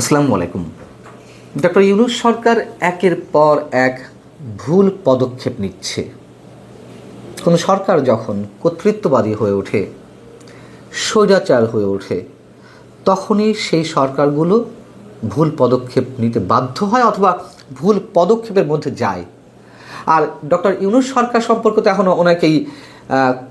আসসালামু আলাইকুম। ডক্টর ইউনুস সরকার একের পর এক ভুল পদক্ষেপ নিচ্ছে। কোনো সরকার যখন কর্তৃত্ববাদী হয়ে ওঠে, স্বৈরাচার হয়ে ওঠে, তখনই সেই সরকারগুলো ভুল পদক্ষেপ নিতে বাধ্য হয় অথবা ভুল পদক্ষেপের মধ্যে যায়। আর ডক্টর ইউনুস সরকার সম্পর্কে তো এখনও অনেকেই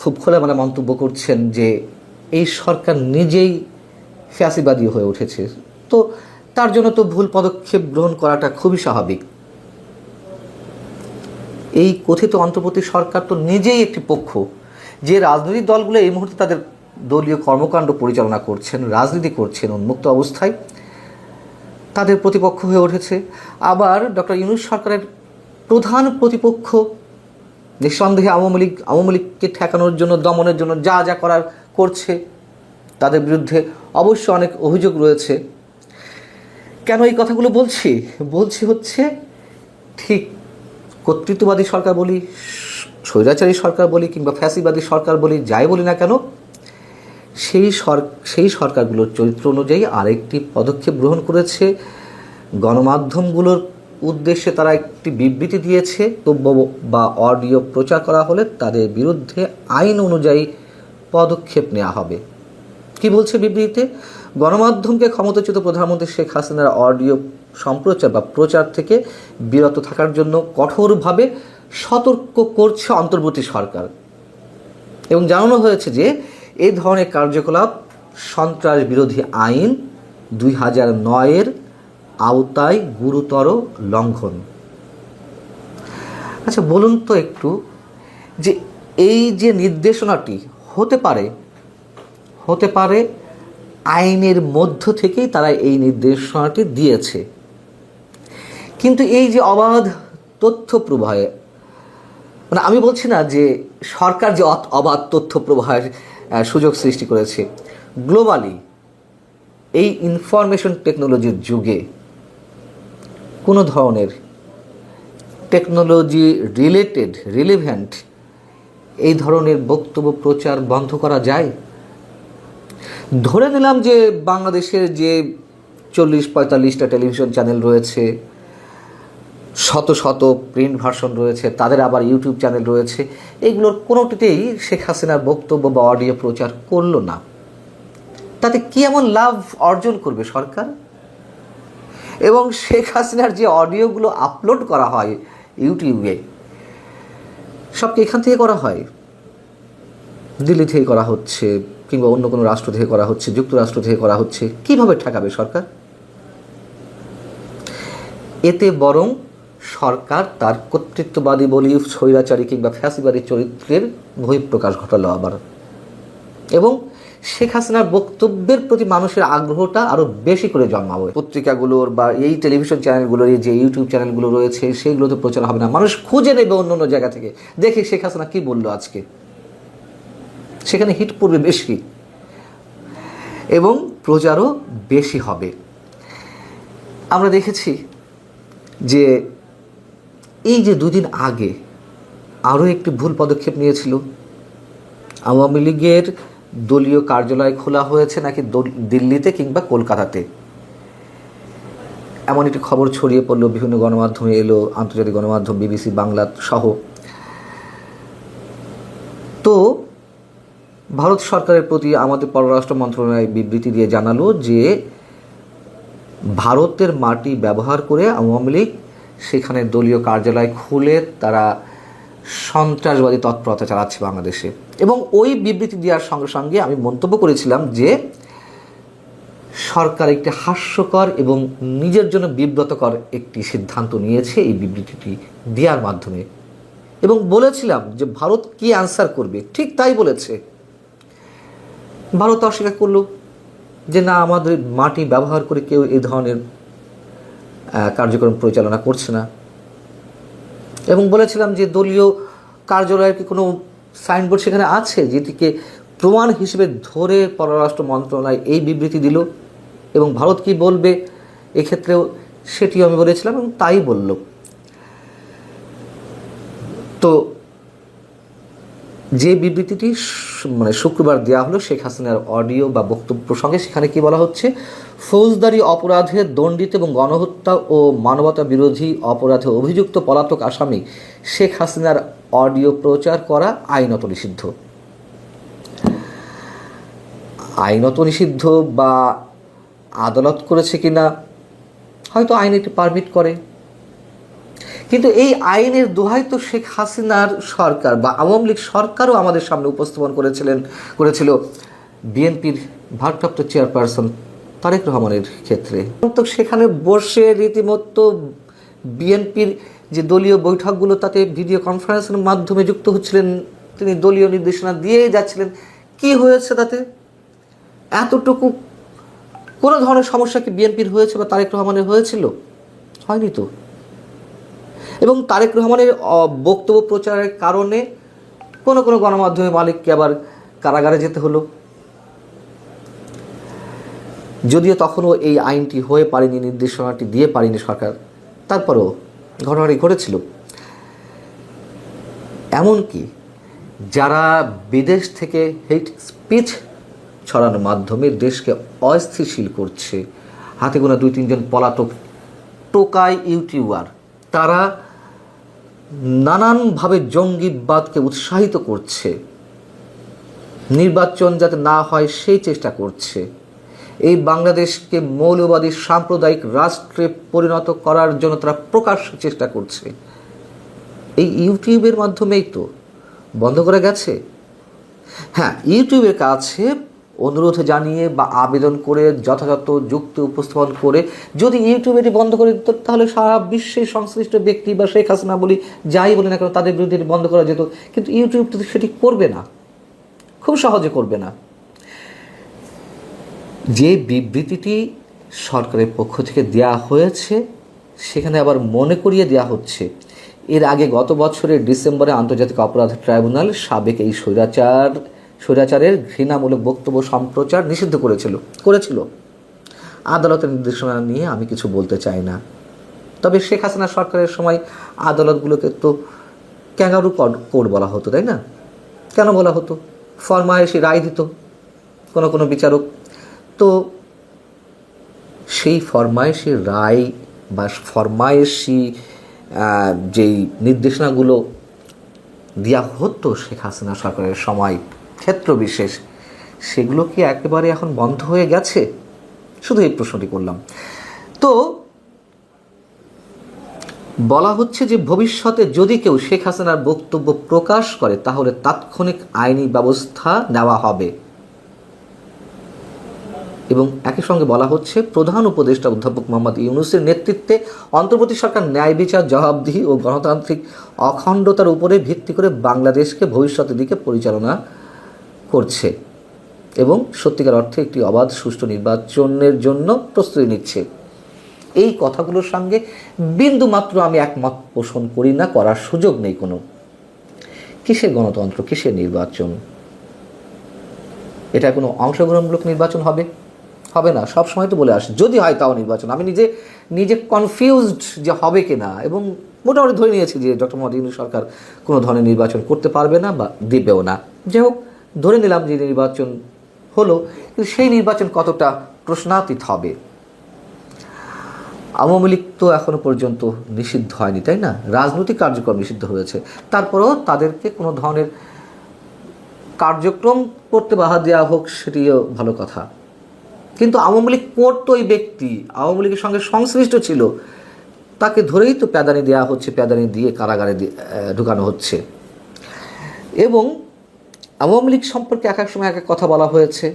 খুব খোলামেলা মন্তব্য করছেন যে এই সরকার নিজেই ফ্যাসিবাদী হয়ে উঠেছে। তো তার জন্য তো ভুল পদক্ষেপ গ্রহণ করাটা খুবই স্বাভাবিক। এই কথিত অন্তর্বর্তী সরকার তো নিজেই একটি পক্ষ। যে রাজনৈতিক দলগুলো এই মুহূর্তে তাদের দলীয় কর্মকাণ্ড পরিচালনা করছেন, রাজনীতি করছেন, উন্মুক্ত অবস্থায়, তাদের প্রতিপক্ষ হয়ে উঠেছে। আবার ডক্টর ইউনুস সরকারের প্রধান প্রতিপক্ষ নিঃসন্দেহে আওয়ামী লীগ, আওয়ামী লীগকে ঠেকানোর জন্য, দমনের জন্য যা যা করার করছে, তাদের বিরুদ্ধে অবশ্য অনেক অভিযোগ রয়েছে। কেন এই কথাগুলো বলছি? বলছি হচ্ছে, ঠিক কর্তৃত্ববাদী সরকার বলি, স্বৈরাচারী সরকার বলি, কিংবা ফ্যাসিবাদী সরকার বলি, যাই বলি না কেন, সেই সর, সেই সরকারগুলোর চরিত্র অনুযায়ী আরেকটি পদক্ষেপ গ্রহণ করেছে। গণমাধ্যমগুলোর উদ্দেশ্যে তারা একটি বিবৃতি দিয়েছে। তব্য বা অডিও প্রচার করা হলে তাদের বিরুদ্ধে আইন অনুযায়ী পদক্ষেপ নেওয়া হবে। কি বলছে বিবৃতিতে? গণমাধ্যমকে ক্ষমতাচ্যুত প্রধানমন্ত্রী শেখ হাসিনার অডিও সম্প্রচার বা প্রচার থেকে বিরত থাকার জন্য কঠোরভাবে সতর্ক করছে অন্তর্বর্তী সরকার। এবং জানানো হয়েছে যে এই ধরনের কার্যকলাপ সন্ত্রাস বিরোধী আইন দুই হাজার নয়ের আওতায় গুরুতর লঙ্ঘন। আচ্ছা বলুন তো একটু যে এই যে নির্দেশনাটি হতে পারে হতে পারে আইনের মধ্য থেকেই তারা এই নির্দেশনাটি দিয়েছে। কিন্তু এই যে অবাধ তথ্য প্রবাহে মানে আমি বলছি না যে সরকার যে অবাধ তথ্য প্রবাহের সুযোগ সৃষ্টি করেছে, গ্লোবালি এই ইনফরমেশন টেকনোলজির যুগে কোনো ধরনের টেকনোলজি রিলেটেড, রিলেভেন্ট এই ধরনের বক্তব্য প্রচার বন্ধ করা যায়? ধরে নিলাম যে বাংলাদেশের যে চল্লিশ, পঁয়তাল্লিশটা টেলিভিশন চ্যানেল রয়েছে, শত শত প্রিন্ট ভার্সন রয়েছে, তাদের আবার ইউটিউব চ্যানেল রয়েছে, এগুলোর কোনোটিতেই শেখ হাসিনার বক্তব্য বা অডিও প্রচার করল না। তাতে কি এমন লাভ অর্জন করবে সরকার? এবং শেখ হাসিনার যে অডিওগুলো আপলোড করা হয় ইউটিউবে সব কি এখান থেকে করা হয়? দিল্লি থেকে করা হচ্ছে। কিংবা অন্য কোনো রাষ্ট্র থেকে করা হচ্ছে, যুক্তরাষ্ট্র থেকে করা হচ্ছে, কীভাবে ঠেকাবে সরকার? এতে বরং সরকার তার কর্তৃত্ববাদী বলি, স্বৈরাচারী কিংবা ফ্যাসিবাদী চরিত্রের বহিঃপ্রকাশ ঘটালো আবার। এবং শেখ হাসিনার বক্তব্যের প্রতি মানুষের আগ্রহটা আরও বেশি করে জন্মাবে। পত্রিকাগুলোর বা এই টেলিভিশন চ্যানেলগুলোর যে ইউটিউব চ্যানেলগুলো রয়েছে, সেইগুলোতে প্রচার হবে না। মানুষ খুঁজে নেবে অন্য অন্য জায়গা থেকে। দেখে শেখ হাসিনা কী বলল আজকে। সেখানে হিট পড়বে বেশি। এবং প্রচারও বেশি হবে। আমরা দেখেছি যে এই যে দুদিন আগে আরও একটি ভুল পদক্ষেপ নিয়েছিল। আওয়ামী লীগের দলীয় কার্যালয় খোলা হয়েছে নাকি দল- দিল্লিতে কিংবা কলকাতাতে? এমন একটি খবর ছড়িয়ে পড়ল, বিভিন্ন গণমাধ্যমে এলো, আন্তর্জাতিক গণমাধ্যম, বিবিসি, বাংলা সহ তো ভারত সরকারের প্রতি আমাদের পররাষ্ট্র মন্ত্রণালয় বিবৃতি দিয়ে জানালো যে ভারতের মাটি ব্যবহার করে আওয়ামী লীগ সেখানে দলীয় কার্যালয় খুলে তারা সন্ত্রাসবাদী তৎপরতা চালাচ্ছে বাংলাদেশে। এবং ওই বিবৃতি দেওয়ার সঙ্গে সঙ্গে আমি মন্তব্য করেছিলাম যে সরকার একটি হাস্যকর এবং নিজের জন্য বিব্রতকর একটি সিদ্ধান্ত নিয়েছে এই বিবৃতিটি দেওয়ার মাধ্যমে। এবং বলেছিলাম যে ভারত কি আনসার করবে? ঠিক তাই বলেছে। ভারত অস্বীকার করল যে না, আমাদের মাটি ব্যবহার করে কেউ এই ধরনের কার্যক্রম পরিচালনা করছে না। এবং বলেছিলাম যে দলীয় কার্যালয়ের কি কোনো সাইনবোর্ড সেখানে আছে যেটিকে প্রমাণ হিসেবে ধরে পররাষ্ট্র মন্ত্রণালয় এই বিবৃতি দিল? এবং ভারত কি বলবে? এক্ষেত্রেও সেটিও আমি বলেছিলাম এবং তাই বলল। তো যে বিবৃতিটি মানে শুক্রবার দেওয়া হলো, শেখ হাসিনার অডিও বা বক্তব্য প্রসঙ্গে, সেখানে কি বলা হচ্ছে? ফৌজদারি অপরাধে দণ্ডিত এবং গণহত্যা ও মানবতা বিরোধী অপরাধে অভিযুক্ত পলাতক আসামি শেখ হাসিনার অডিও প্রচার করা আইনত নিষিদ্ধ। আইনত নিষিদ্ধ বা আদালত করেছে কিনা, হয়তো আইন এটি পারমিট করে। কিন্তু এই আইনের দোহাই তো শেখ হাসিনার সরকার বা আওয়ামী লীগ সরকারও আমাদের সামনে উপস্থাপন করেছিলেন, করেছিল। বিএনপির ভারপ্রাপ্ত চেয়ারপারসন তারেক রহমানের ক্ষেত্রে। তো সেখানে বসে রীতিমতো বিএনপির যে দলীয় বৈঠকগুলো, তাতে ভিডিও কনফারেন্সের মাধ্যমে যুক্ত হচ্ছিলেন, তিনি দলীয় নির্দেশনা দিয়ে যাচ্ছিলেন। কি হয়েছে তাতে? এতটুকু কোনো ধরনের সমস্যা কি বিএনপির হয়েছে বা তারেক রহমানের হয়েছিল? হয়নি তো। এবং তারেক রহমানের বক্তব্য প্রচারের কারণে কোনো কোনো গণমাধ্যমের মালিককে আবার কারাগারে যেতে হলো। যদিও তখনও এই আইনটি হয়ে পারেনি, নির্দেশনাটি দিয়ে পারেনি সরকার, তারপরেও ঘটনাটি ঘটেছিল। এমনকি যারা বিদেশ থেকে হেট স্পিচ ছড়ানোর মাধ্যমে দেশকে অস্থিতিশীল করছে, হাতে গোনা দুই তিনজন পলাতক টোকাই ইউটিউবার, তারা নানানভাবে জঙ্গিবাদকে উৎসাহিত করছে। নির্বাচন যাতে না হয়, সেই চেষ্টা করছে। এই বাংলাদেশকে মৌলবাদী, সাম্প্রদায়িক রাষ্ট্রে পরিণত করার জন্য তারা প্রকাশ চেষ্টা করছে। এই ইউটিউবের মাধ্যমেই তো। বন্ধ করে গেছে? হ্যাঁ ইউটিউবের কাছে অনুরোধ জানিয়ে বা আবেদন করে যথাযথ যুক্তি উপস্থাপন করে যদি ইউটিউব এটি বন্ধ করে দিত, তাহলে সারা বিশ্বের সংশ্লিষ্ট ব্যক্তি বা শেখ হাসিনা বলি যাই বলি না কেন, তাদের বিরুদ্ধে এটি বন্ধ করা যেত। কিন্তু ইউটিউব তো সেটি করবে না। খুব সহজে করবে না। যে বিবৃতিটি সরকারের পক্ষ থেকে দেয়া হয়েছে, সেখানে আবার মনে করিয়ে দেয়া হচ্ছে, এর আগে গত বছরের ডিসেম্বরে আন্তর্জাতিক অপরাধ ট্রাইব্যুনাল সাবেক এই স্বৈরাচার স্বৈরাচারের ঘৃণামূলক বক্তব্য সম্প্রচার নিষিদ্ধ করেছিল করেছিল। আদালতের নির্দেশনা নিয়ে আমি কিছু বলতে চাই না। তবে শেখ হাসিনা সরকারের সময় আদালতগুলোকে তো ক্যাঙ্গারু কোড বলা হতো, তাই না? কেন বলা হতো? ফরমায়েশি রায় দিত কোনো কোনো বিচারক। তো সেই ফরমায়েশি রায় বা ফরমায়েশি যেই নির্দেশনাগুলো দেওয়া হতো শেখ হাসিনা সরকারের সময় ক্ষেত্র বিশেষ, সেগুলো কি একেবারে এখন বন্ধ হয়ে গেছে? শুধু এই প্রশ্নটি করলাম। তো, বলা হচ্ছে যে ভবিষ্যতে যদি কেউ শেখ হাসিনার বক্তব্য প্রকাশ করে, তাহলে তাৎক্ষণিক আইনি ব্যবস্থা নেওয়া হবে। এবং একই সঙ্গে বলা হচ্ছে, প্রধান উপদেষ্টা অধ্যাপক মোহাম্মদ ইউনুসের নেতৃত্বে অন্তর্বর্তী সরকার ন্যায় বিচার, জবাবদিহি ও গণতান্ত্রিক অখণ্ডতার উপরে ভিত্তি করে বাংলাদেশকে ভবিষ্যতের দিকে পরিচালনা করছে এবং সত্যিকার অর্থে একটি অবাধ, সুষ্ঠু নির্বাচনের জন্য প্রস্তুতি নিচ্ছে। এই কথাগুলোর সঙ্গে বিন্দু মাত্র আমি একমত পোষণ করি না, করার সুযোগ নেই কোনো। কিসের গণতন্ত্র, কিসের নির্বাচন? এটা কোনো অংশগ্রহণমূলক নির্বাচন হবে? হবে না সব সময় তো বলে আসে, যদি হয় তাও নির্বাচন। আমি নিজে নিজে কনফিউজড যে হবে কিনা এবং মোটামুটি ধরে নিয়েছি যে ডক্টর মোহাম্মদ সরকার কোনো ধরনের নির্বাচন করতে পারবে না বা দিবেও না। যাই হোক ধরে নিলাম যে নির্বাচন হলো, কিন্তু সেই নির্বাচন কতটা প্রশ্নাতীত হবে? আওয়ামী লীগ তো এখনও পর্যন্ত নিষিদ্ধ হয়নি, তাই না? রাজনৈতিক কার্যক্রম নিষিদ্ধ হয়েছে। তারপরেও তাদেরকে কোনো ধরনের কার্যক্রম করতে বাধা দেওয়া হোক, সেটিও ভালো কথা। কিন্তু আওয়ামী লীগ করতো ওই ব্যক্তি, আওয়ামী লীগের সঙ্গে সংশ্লিষ্ট ছিল। তাকে ধরেই তো প্যাদানি দেওয়া হচ্ছে, প্যাদানি দিয়ে কারাগারে ঢুকানো হচ্ছে। এবং আওয়ামী লীগ সম্পর্কে এক এক সময় এক এক কথা বলা হয়েছে।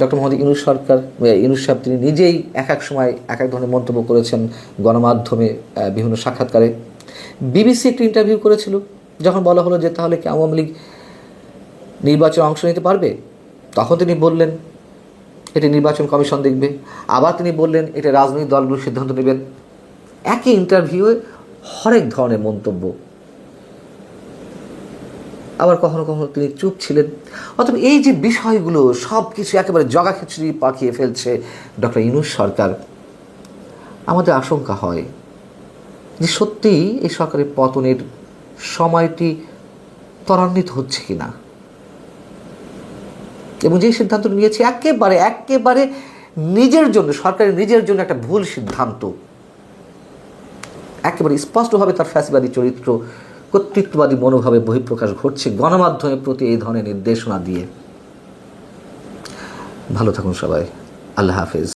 ডক্টর মোহাম্মদ ইউনুস সরকার ইউনুস সাহেব তিনি নিজেই এক এক সময় এক এক ধরনের মন্তব্য করেছেন গণমাধ্যমে বিভিন্ন সাক্ষাৎকারে। বিবিসি একটি ইন্টারভিউ করেছিল, যখন বলা হলো যে তাহলে কি আওয়ামী লীগ নির্বাচনে অংশ নিতে পারবে? তখন তিনি বললেন, এটি নির্বাচন কমিশন দেখবে। আবার তিনি বললেন, এটা রাজনৈতিক দলগুলো সিদ্ধান্ত নেবেন। একই ইন্টারভিউয়ে হরেক ধরনের মন্তব্য আবার কখনো কখনো তিনি চুপ ছিলেন। অথবা এই যে বিষয়গুলো সব কিছু একেবারে জগা খিচুড়ি পাকিয়ে ফেলছে ডক্টর ইনুস সরকার, আমাদের আশঙ্কা হয় যে সত্যিই এই সরকারের পতনের সময়টি ত্বরান্বিত হচ্ছে কিনা। এবং যে সিদ্ধান্ত নিয়েছে, একেবারে একেবারে নিজের জন্য, সরকারের নিজের জন্য একটা ভুল সিদ্ধান্ত। একেবারে স্পষ্টভাবে তার ফ্যাসিবাদী চরিত্র কর্তৃত্ববাদী মনোভাবে বহিঃপ্রকাশ ঘটছে গণমাধ্যমের প্রতি এই ধরনের নির্দেশনা দিয়ে। ভালো থাকুন সবাই। আল্লাহ হাফেজ।